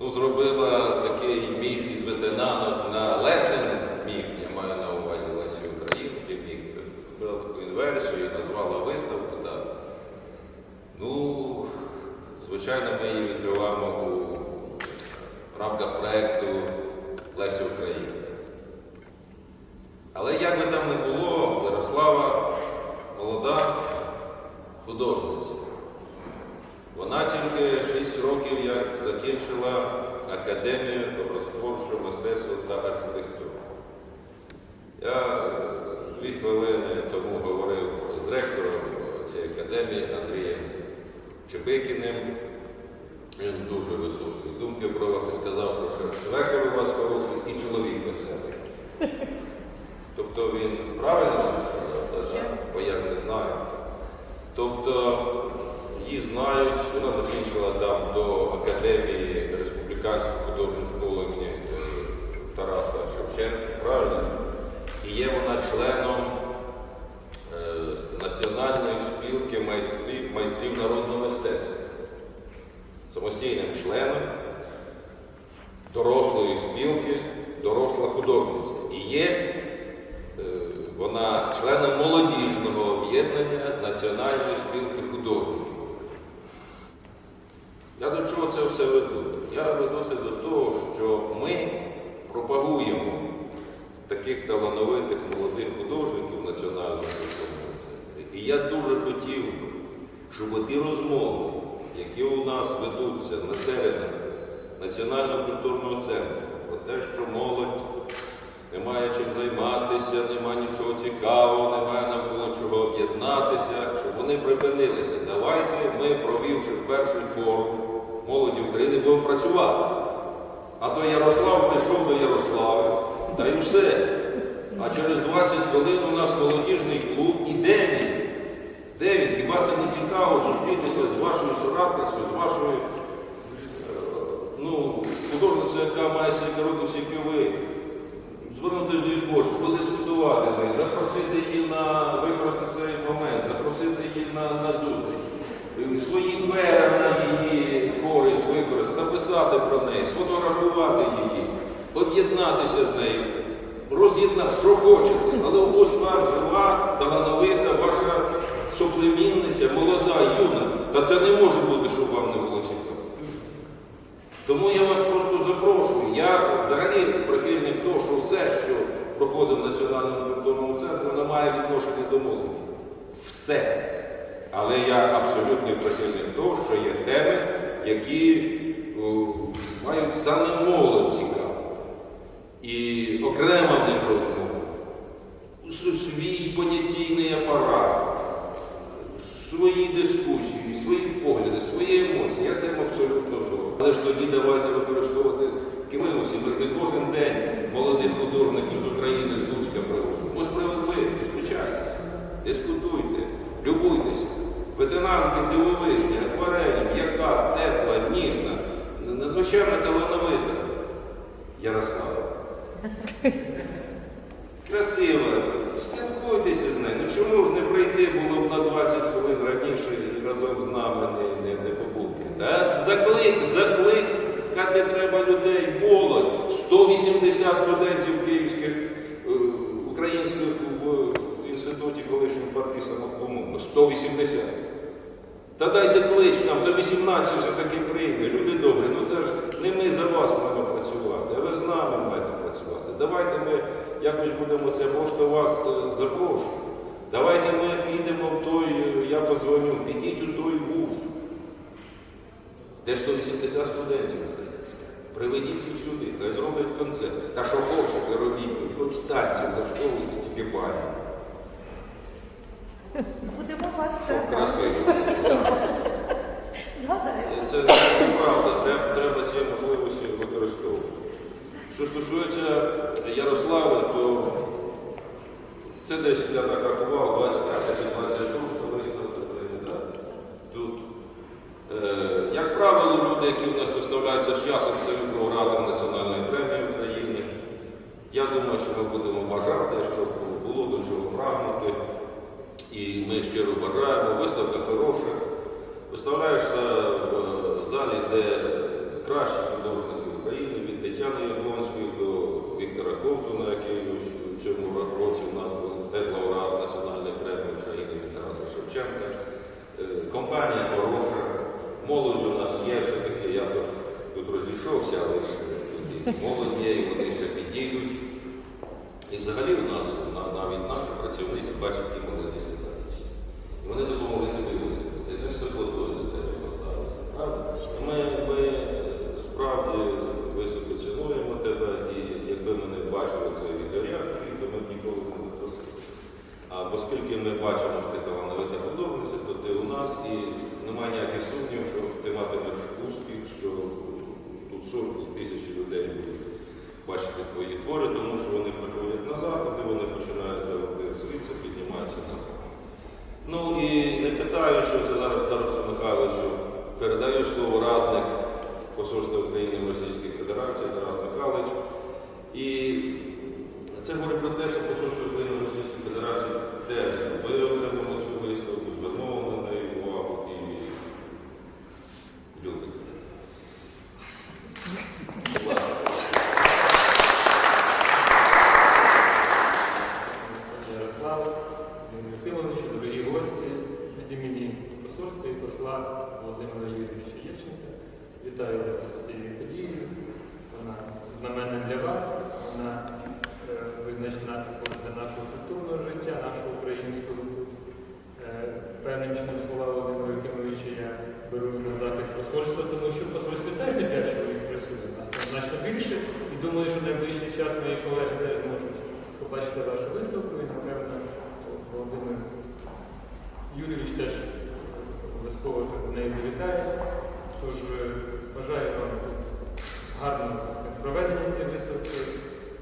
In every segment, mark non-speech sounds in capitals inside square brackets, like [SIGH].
ну, зробила такий міф із ветенанок на Лесен міф, я маю на увазі Лесі Українки міф. Зробила таку інверсію і назвала виставку. Да. Ну, звичайно, ми її відкриваємо у рамках проєкту Лесі Українки. Але як би там не було, Ярослава молода художниця. Вона тільки 6 років як закінчила Академію образотворчого мистецтва та архітектури. Я е, дві хвилини тому говорив з ректором цієї академії Андрієм Чепикіним. Він дуже високої думки про вас і сказав, що ще у вас хороший і чоловік веселий. Тобто він правильно сказав, бо я не знаю. Тобто її знають, вона закінчила там до Академії Республіканської художньої школи імені е, Тараса Шевченка, правильно? І є вона членом е, Національної спілки майстрів, майстрів народного мистецтва, самостійним членом дорослої спілки, доросла художниця. І є е, вона членом молодіжного об'єднання Національної спілки художників. Я до чого це все веду? Я веду до того, що ми пропагуємо таких талановитих молодих художників Національного культурного центру. І я дуже хотів щоб ті розмови, які у нас ведуться на теренах Національного культурного центру, про те, що молодь немає чим займатися, немає нічого цікавого, немає навколо чого об'єднатися, щоб вони припинилися. Давайте ми, провівши перший форум молоді України, будемо працювати. А то Ярослав прийшов до Ярослави, та й все. А через 20 хвилин у нас молодіжний клуб. І де він? Де він? Хіба це не цікаво зустрітися з вашою соратницею, з вашою е, ну, художницею, яка має стільки років, скільки ви? Звернутися до її творчу, подискутувати з нею, запросити її на використати цей момент, запросити її на, на зустріч. Свої її користь використати, написати про неї, сфотографувати її, об'єднатися з нею, роз'єднати, що хочете. Але ось вам жива, талановита, ваша соплемінниця, молода, юна. Та це не може бути, щоб вам не було цікаво. Тому я вас просто запрошую. Я взагалі прихильник того, що все, що проходить в Національному культурному центрі, воно має відношення до молоді. Все. Але я абсолютно прихильник того, що є теми, які мають саме молодь цікаво. І окрема в них розмова. Свій понятійний апарат, свої дискусії, свої погляди, свої емоції. Я цим абсолютно згоден. Але ж тоді давайте використовувати кимимось. Ми ж не кожен день молодих художників з України з Луцька привозимо. Ось привезли, зустрічайтеся, дискутуйте, любуйтеся. Ветенанки дивовижні, акварелі, м'яка, тепла, ніжна, надзвичайно талановита Ярослава. Красива, спілкуйтеся з нею. Ну чому ж не прийти було б на 20 хвилин раніше і разом з нами не, не, не побути? Та заклик, закликати треба людей, молодь. 180 студентів Та дайте клич нам, то 18 вже таки прийде. Люди добрі, ну це ж не ми за вас маємо працювати, а ви з нами маєте працювати. Давайте ми якось будемо це, просто вас е, запрошую. Давайте ми підемо в той, е, я позвоню, підіть у той вуз, де 180 студентів українських. Приведіть їх сюди, хай зроблять концерт. Та що хочете, робіть, хоч танці влаштовуйте, тільки бані. Будемо вас Щоб чекати. красиво. Згадаємо. Це неправда, треба, треба ці можливості використовувати. Що стосується Ярослави, то Це десь я так рахував, 25 чи 26 виставка. да? Тут, е, як правило, люди, які в нас виставляються з часом, це виноградом Національної премії України. Я думаю, що ми будемо бажати, щоб було до чого прагнути. І ми щиро бажаємо. Виставка хороша. Виставляєшся в е, залі, де кращі художники України, від Тетяни Яблонської до Віктора Ковтуна, який ось у цьому році в нас був теж лауреат Національної премії України від Тараса Шевченка. Е, Компанія хороша, молодь у нас є, все-таки я тут, тут розійшовся, але ж і молодь є, і вони ще підійдуть. І взагалі у нас навіть наші працівниці бачать, які молоді сідають. І вони допомогли тобі виступити. Не з готові до тебе поставилися. Правда? Ми, ми е, справді високо цінуємо тебе, і якби ми не бачили цієї відеореакції, то ми б ніколи не запросили. А оскільки ми бачимо, що ти талановита художниця, то ти у нас і немає ніяких сумнівів, що ти матимеш успіх, що тут сотні тисячі людей будуть бачити твої твори, тому що вони приходять назад, тоді вони починають завжди звідси підніматися на Ну і не питаю, що це зараз Тарасу Михайловичу. Передаю слово радник Посольства України в Російській Федерації Тарас Михайлович. І це говорить про те, що Посольство України в Російській Федерації теж виокремило цю виставку, звернуло на неї увагу і любить. Будь ласка. Пане Ярослав, Володимир Єфимович, дорогі гості, від імені посольства і посла Володимира Юрійовича Євченка. Вітаю вас з цією подією. Вона знаменна для вас, вона е, визначна також для нашого культурного життя, нашого українського. Е, Певним чином слова Володимира Єфимовича я беру на захід посольства, тому що в посольстві теж не п'ять чоловік працює, нас там значно більше. І думаю, що в найближчий час мої колеги теж зможуть побачити вашу виставку і, напевно, Володимир Юрійович теж обов'язково до неї завітає. Тож е, бажаю вам тут гарного так сказати, проведення цієї виставки,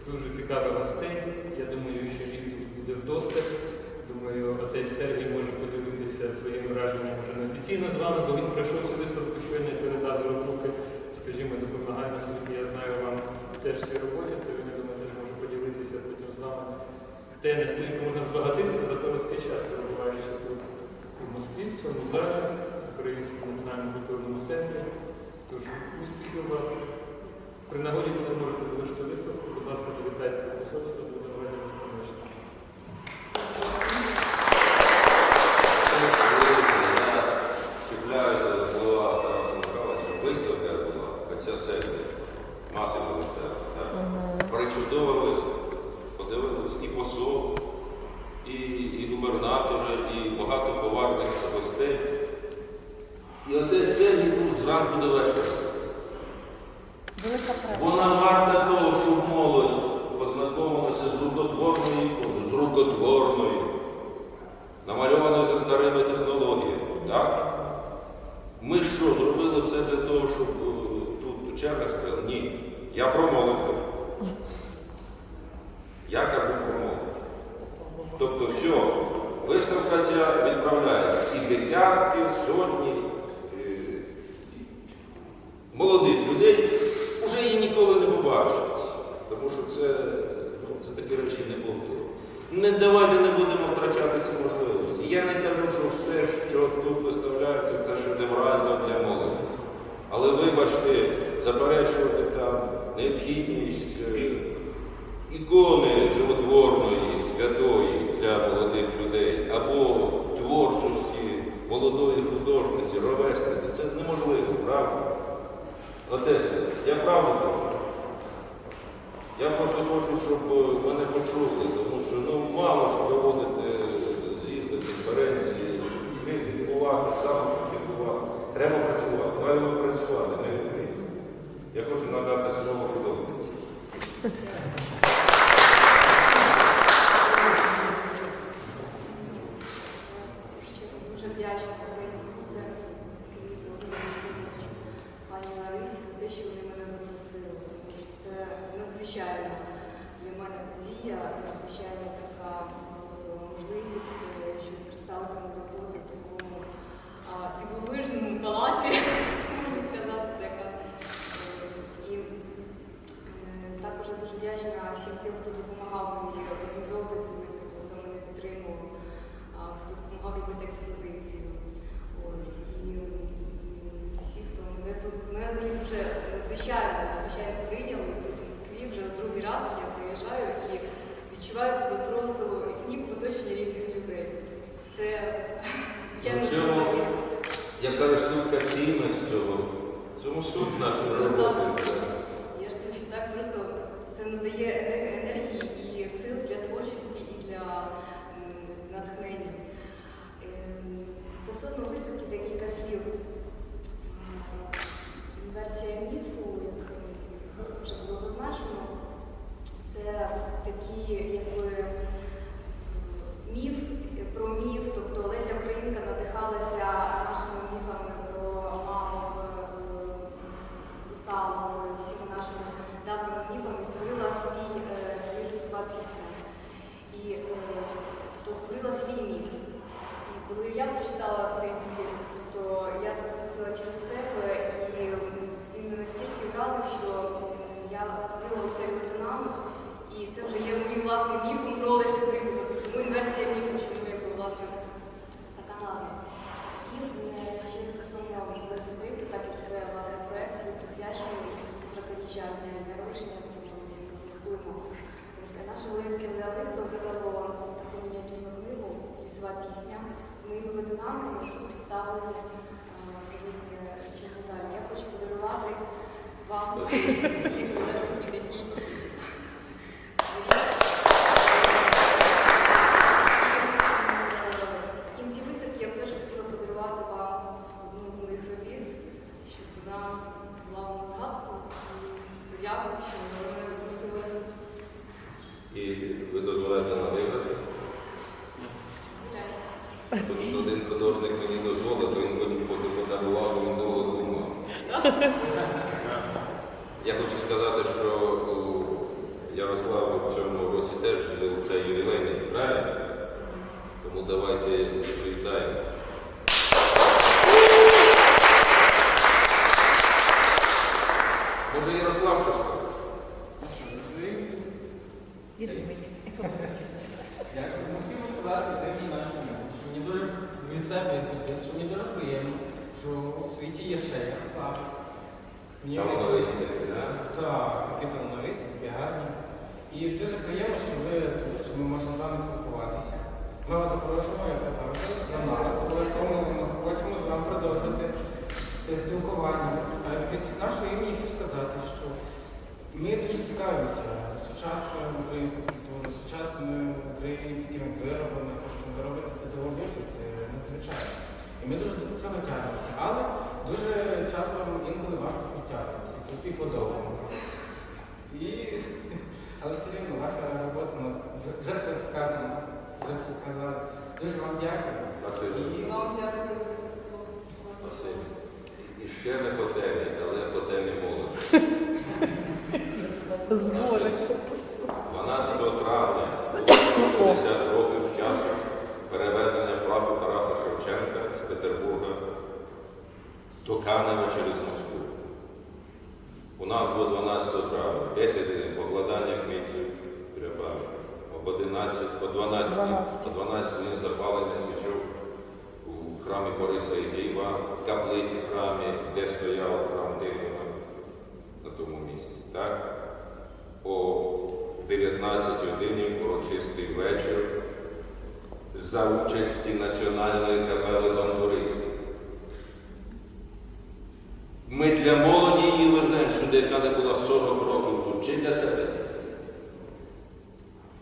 дуже цікавих гостей. Я думаю, що їх тут буде вдосталь. Думаю, отець Сергій може поділитися своїми враженнями вже неофіційно з вами, бо він пройшов цю виставку щойно передав руки, скажімо, допомагає, наскільки я знаю вам теж в цій роботі, то він, я думаю, теж може поділитися потім з вами те, наскільки можна збагатитися короткий час, перебуваючи тут у Москві, в цьому залі, в Українському національному культурному центрі. Тож успіхів вам. При нагоді, коли можете залишити виставку, будь ласка, привітайте посольство, будемо раді вас побачити. Я чіпляюся за слова Тараса Михайловича. Виставка була, оця серія, мати. Причудова виставка. Подивились і посол, і, і губернатори, і багато поважних гостей. І отець Сергій був зранку до вечора. Вона варта того, щоб молодь познайомилася з рукотворною іконою, з рукотворною, намальованою за старими технологіями. Так? Ми що, зробили все для того, щоб е, тут черга стояла? Ні. Я про молодь кажу. Я кажу про молодь. Тобто все, виставка ця відправляється. І десятки, сотні е, молодих людей вже її ніколи не побачать. Тому що це, ну, це такі речі не повторюють. Не давайте не будемо втрачати ці можливості. Я не кажу, що все, що тут виставляється, це шедеврально для молоді. Але вибачте, заперечувати там необхідність е, ікони животворної, святої для молодих людей або творчості молодої художниці, ровесниці. Це неможливо, правда? Отець, я правду кажу. Я просто хочу, щоб е, мене почули, тому що ну, мало що доводити з'їзди, конференції, критикувати, саме такі представлення сьогодні цього залі. Я хочу подарувати вам. [LAUGHS] Дякую. Хотів розказати дивні наші що мені дуже від себе особисто, що мені дуже приємно, що у світі є ще я слава. Мені так, такі талановиті, такі гарні. І дуже приємно, що ви що ми можемо з вами спілкуватися. Ми вас запрошуємо, як завжди, на нас, обов'язково ми хочемо з вами продовжити те спілкування. Від нашого імені хочу сказати, що ми дуже цікавимося сучасною українською культурою, сучасними українськими виробами, те, що ви робите, це доволі, це надзвичайно. І ми дуже до цього тягнемося. Але дуже часто інколи важко підтягнутися, тобі подобаємо. І... Але все рівно ваша робота ну, вже все сказано, вже все сказали. Дуже вам дякую. І... Вам дякую. І ще раз tocar na Jerusalém.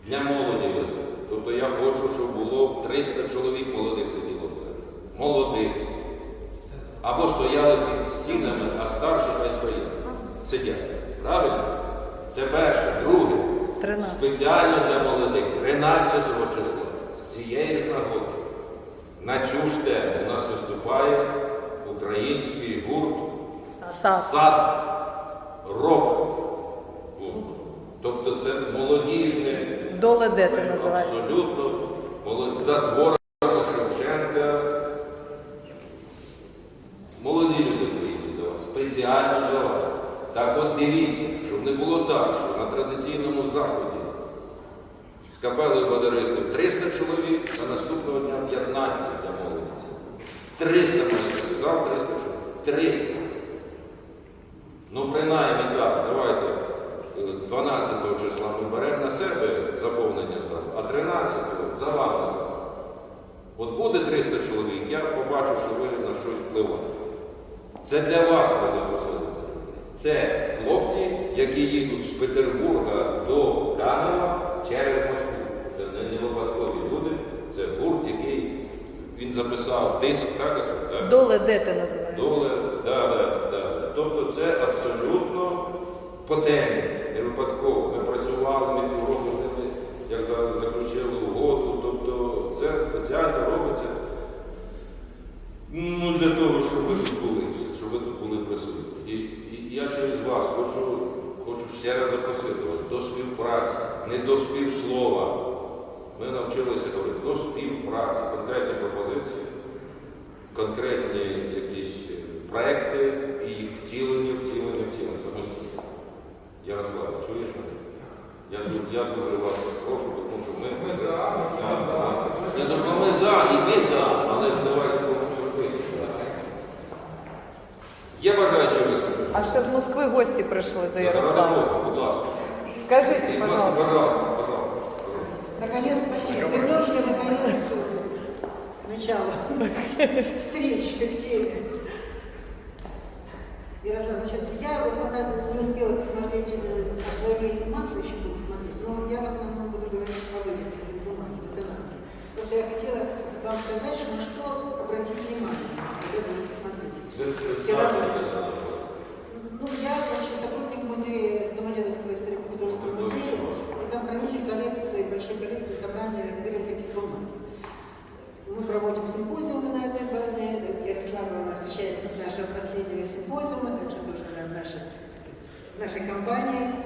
Для молоді везу. Тобто я хочу, щоб було 300 чоловік молодих сиділо. Молодих. Або стояли під стінами, а старші хай стоять. Сидять. Правильно? Це перше, друге. 13. Спеціально для молодих 13 числа з цієї ж. На цю ж тему у нас виступає український гурт сад. Сад. Рок. Тобто це молоді Доледети називається. Абсолютно за творами Шевченка. Молоді люди приїдуть до вас, спеціально для вас. Так от дивіться, щоб не було так, що на традиційному заході з капелою бадаристів 300 чоловік, а наступного дня 15 для молодиці. 300 молодців, завтра 300 чоловік. 300. Ну, принаймні так, давайте. 12 числа ми беремо на себе заповнення залу, а 13 за вами зал. От буде 300 чоловік, я побачу, що ви на щось впливаєте. Це для вас ми запросили це. Це хлопці, які їдуть з Петербурга до Канева через Москву. Це не, випадкові люди, це гурт, який він записав диск, так? Так? Доле де ти називається? Доле, да, да, да. Тобто це абсолютно по темі, випадково. Ми працювали, ми півроку з ними, як заключили угоду. Тобто це спеціально робиться ну, для того, щоб ви тут були, щоб ви тут були присутні. І, і я через вас хочу, хочу ще раз запросити до співпраці, не до співслова. Ми навчилися говорити до співпраці, конкретні пропозиції конкретні якісь е, проекти і їх втілення, втілення, втілення. Ярослав, чуєш мене? Я, ду- я дуже вас прошу, тому що ми, Ми за, ми Так, за. так. Я думаю, ми за, і ми за, але давайте будемо зробити. Є бажаючі виступити? А ще з Москви гості прийшли до Ярослава. Ярослава, будь ласка. Скажіть, Будь пожалуйста. ласка, пожалуйста, пожалуйста. Наконец, спасибо. Вернемся, наконец, к началу встречи, к теме. Ярослав, значит, я вот пока не успела посмотреть э, объявление масла, еще буду смотреть, но я в основном буду говорить о вывеске без бумаги, лейтенанте. Просто я хотела вам сказать, что на что обратить внимание, когда будете смотреть. Ви нашей компании.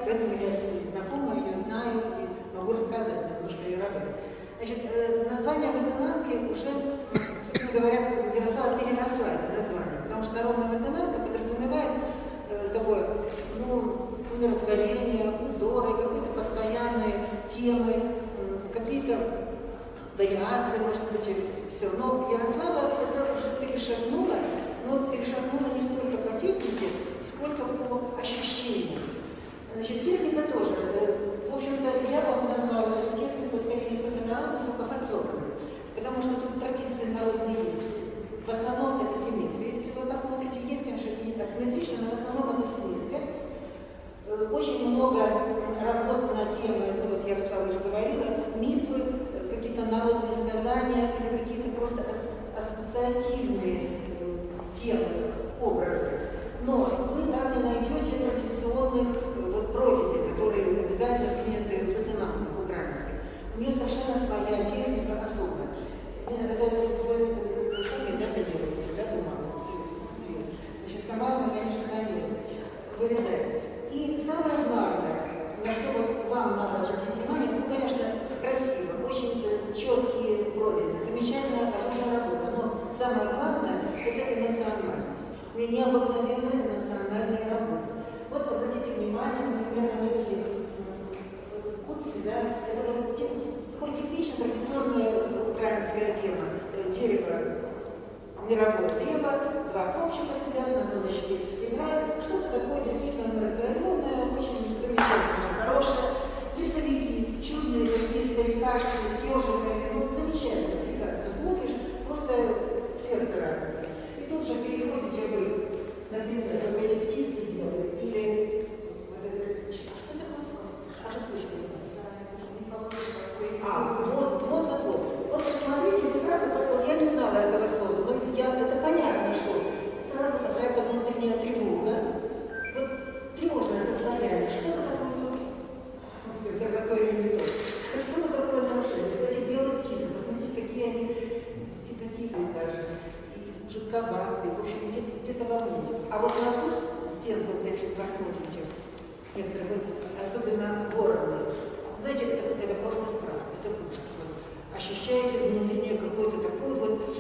Такое вот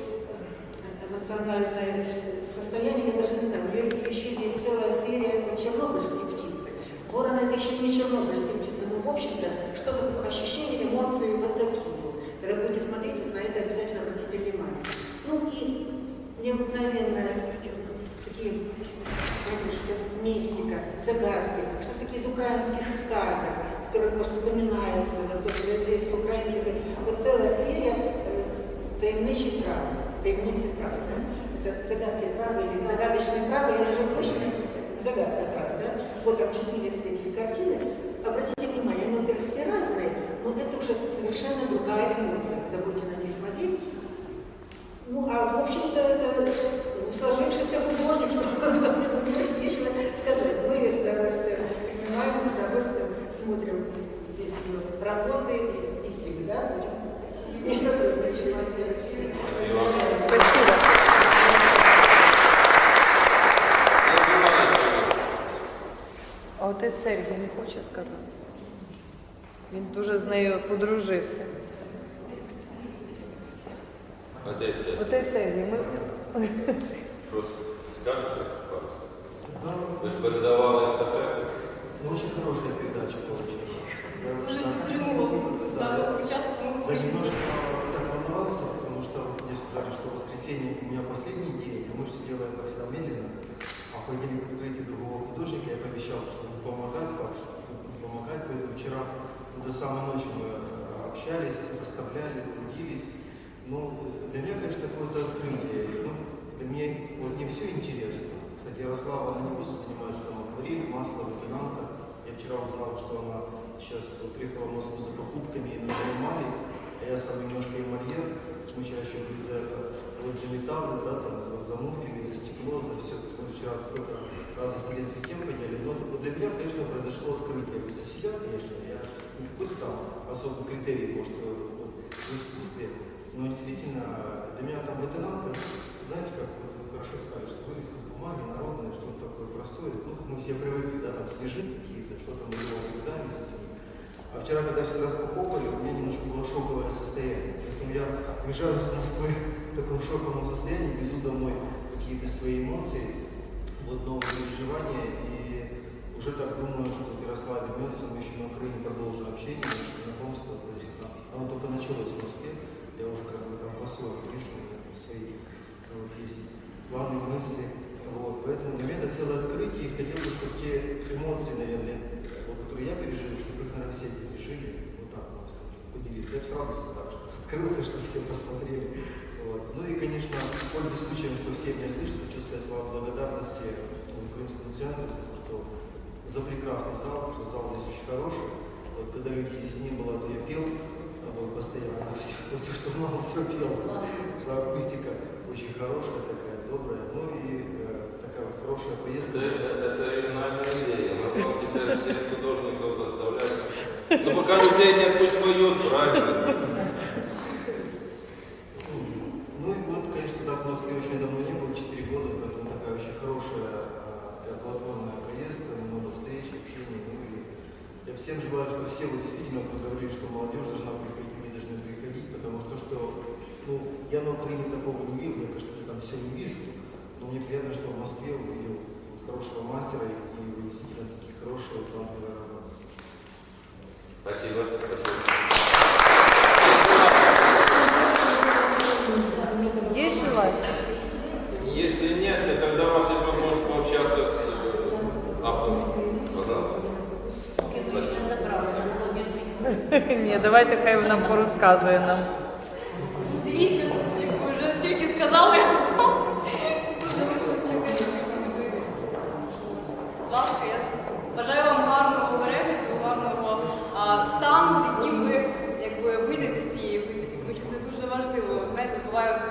э, загадка травы, да? Вот там четыре эти картины, обратите внимание, они, во-первых, все разные, но это уже совершенно другая эмоция, когда будете на них смотреть, ну, а в общем-то, это ну, сложившийся художник, [LAUGHS] что очень нечего сказать. Мы с удовольствием принимаем, с удовольствием смотрим здесь работы и всегда будем [LAUGHS] с ней сотрудничать. Спасибо. Спасибо. Я думаю, що А отець Сергій не хоче сказати. Він дуже з нею подружився. Одеся, Отець Сергій, ми щось скажете пару слів? Ви ж передавали естафету. Ну, Очень хорошая передача получилась. Я Дуже да, підтримував з Да, самого я- початку. Ми Да, приїхали. немножко так волновался, потому что мне сказали, что в воскресенье у меня последний день, а мы все делаем как всегда медленно. А в понедельник открытие другого художника, я пообещал, что буду помогать, сказал, что буду помогать, поэтому вчера до самой ночи мы э, общались, расставляли, трудились. Ну, для меня, конечно, какое-то открытие. Ну, для меня вот не все интересно. Кстати, Ярослава, она не просто занимается там акварель, масло, лейтенанта. Я вчера узнал, что она сейчас вот приехала в Москву за покупками и на я сам немножко эмальер. Мы вчера еще были за, вот за металлы, да, там, за, за муфлями, за стекло, за все. Мы вчера столько разных полезных тем подняли. Но вот для меня, конечно, произошло открытие. За себя, конечно, я не какой-то там особый критерий, может, э, в искусстве. Но действительно, для меня там лейтенант, знаете, как вот вы хорошо сказали, что вырез из бумаги, народное, что-то такое простое. Ну, как мы все привыкли, да, там снежинки какие-то, что-то мы его вырезали с этими. А вчера, когда все распаковывали, у меня немножко было шоковое состояние. Поэтому я уезжаю с Москвы в таком шоковом состоянии, везу домой какие-то свои эмоции, вот новые переживания. И уже так думаю, что Ярослав вернется, мы еще на Украине продолжим общение, наше знакомство. То есть оно, оно только началось в Москве. Я уже как бы там по-своему вижу там свои вот, есть планы, мысли. Вот, поэтому для меня это целое открытие, и хотел бы, чтобы те эмоции, наверное, вот, которые я пережил, наверное, все пережили, вот так можно сказать, поделиться. Я бы с радостью так, что открылся, чтобы все посмотрели. Вот. Ну и, конечно, пользуясь случаем, что все меня слышат, хочу сказать слова благодарности украинскому центру за то, что за прекрасный зал, потому что зал здесь очень хороший. Вот, когда людей здесь не было, то я пел вот, постоянно, [LAUGHS] все, все, что знал, все пел. Акустика очень хорошая такая, добрая. Ну и э, хорошая поездка. Это, это, оригинальная идея. Мы теперь всех художников заставляем. Ну, [LAUGHS] пока людей нет, пусть поют, правильно. Ну и вот, конечно, так в Москве очень давно не было, 4 года, поэтому такая очень хорошая а, такая плодотворная поездка, много встреч, общения. Ну, и я всем желаю, что все вы действительно вот говорили, что молодежь должна приходить, мы должны приходить, потому что, что ну, я на Украине такого не видел, я, конечно, там все не вижу, но мне приятно, что в Москве увидел вот хорошего мастера и, и вы действительно такие хорошие, талантливые работы. Спасибо. Спасибо. є желання? Если нет, то тогда у вас есть возможность пообщаться с э, автором. Пожалуйста. Не забрали на молодіжний. Ні, давайте хай вона порозказує нам. Дивіться, тут як ви вже стільки сказали. Буває,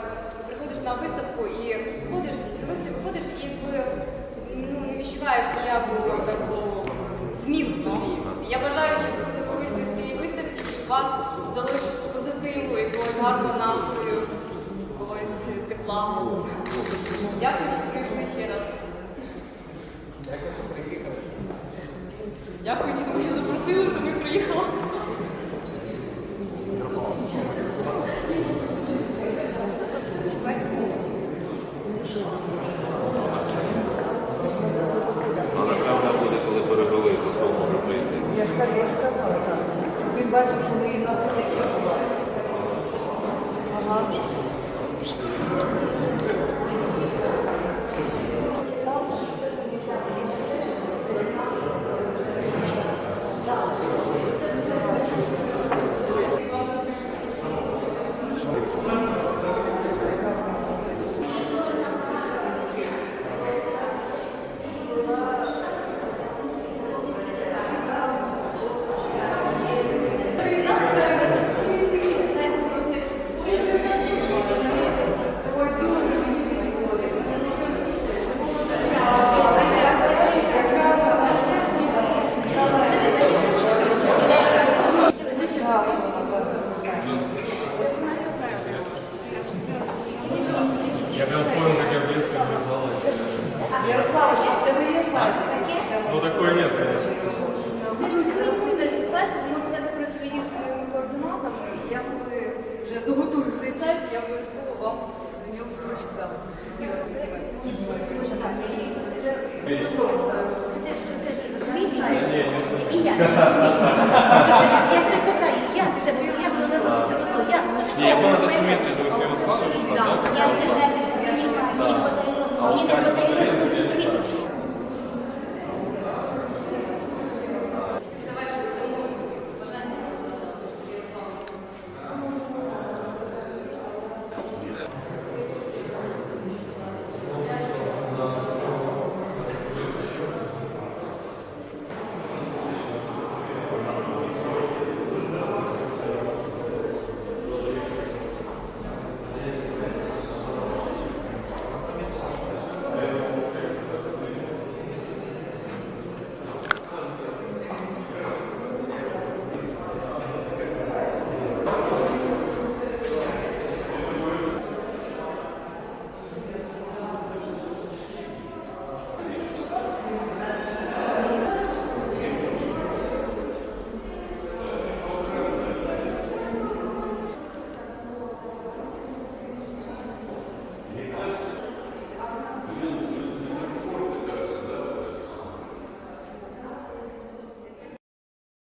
приходиш на виставку і виходиш, дивився, виходиш і якби ну, не відчуваєш ніяку таку зміну собі. Я бажаю, щоб ви вийшли з цієї виставки і у вас вдалося позитиву, якогось гарного настрою, якогось тепла. Дякую, що прийшли ще раз. Дякую, тому що запросили, що ми приїхали.